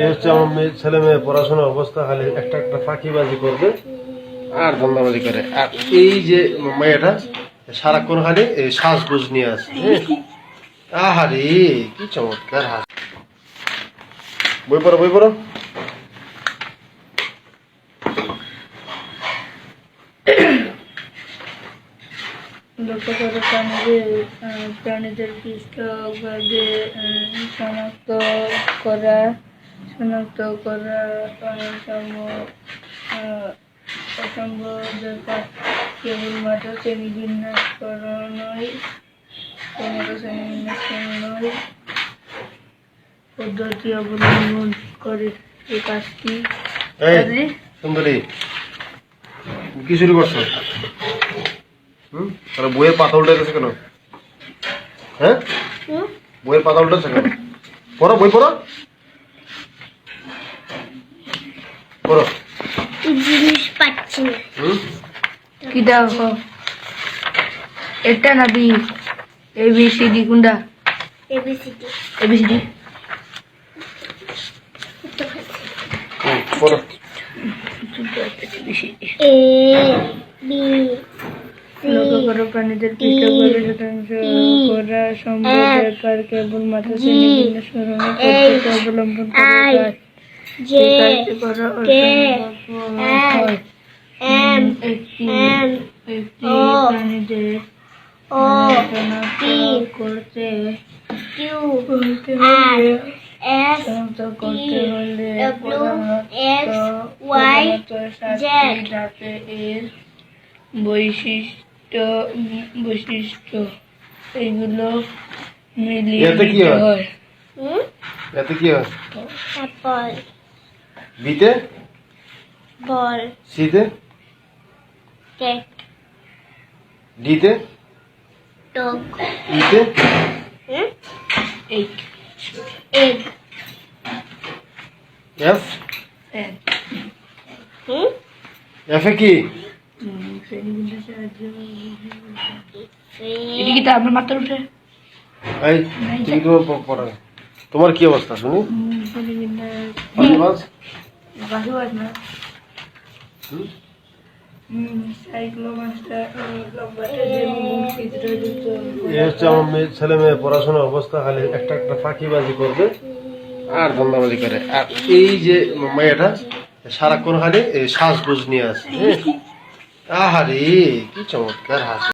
এই হচ্ছে আমার মেয়ে ছেলে মেয়ে পড়াশোনার অবস্থা খালি একটা একটা ফাঁকিবাজি করবে। আর ধান্দাবাজি করে। আর এই যে মেয়েটা সারাক্ষণ খালি এই শ্বাসগুজ নিয়ে আসে? আহারে কি চমৎকার হাস বই পড়ো বই পড়ো। প্রাণীদের প্রাণীদের পৃষ্ঠভাগে শনাক্ত করা। শনাক্ত করা অসম্ভব ব্যাপার। কেবলমাত্র শ্রেণি বিন্যাস করানোই কেবলমাত্র শ্রেণি বিন্যাস করানোই পদ্ধতি অবলম্বন করে এই কাজটি। সুন্দরী কি শুরু করছ? হুম? তাহলে বইয়ের পাতা উল্টে গেছে কেন? হ্যাঁ? বইয়ের পাতা উল্টেছে কেন? পড়ো বই পড়ো। পড়ো জিনিস পাচ্ছি না। কি দেখো এটা না B? A B C D কোনটা? ABCD A B C D. Hmm, A B লক্ষ্য করো প্রাণীদের পৃষ্ঠভাগে শতাংশ করা সম্ভব। ব্যাপার করণের পদ্ধতি অবলম্বন করে করতে হলে এস শনাক্ত করতে হলে ডব্লিউ প্রধানত এক্স ওয়াই প্রধানত সাতটি জেড ধাপে এর বৈশিষ্ট্য বৈশিষ্ট্য এগুলো মিলিয়ে হয়? হুম? এতে কি হয়? বিতে? বল। সিতে? কেক ডিতে? ডগ ইতে? এই। এগ। এফ? এফে কি? তোমার কি অবস্থা শুনি? বাসু না ছেলে মেয়ে পড়াশোনার অবস্থা খালি একটা একটা ফাঁকিবাজি করবে। আর ধান্দাবাজি করে। আর এই যে মেয়েটা সারাক্ষণ খালি নিয়ে আসে। হ্যাঁ? আহারে কি চমৎকার হাসি।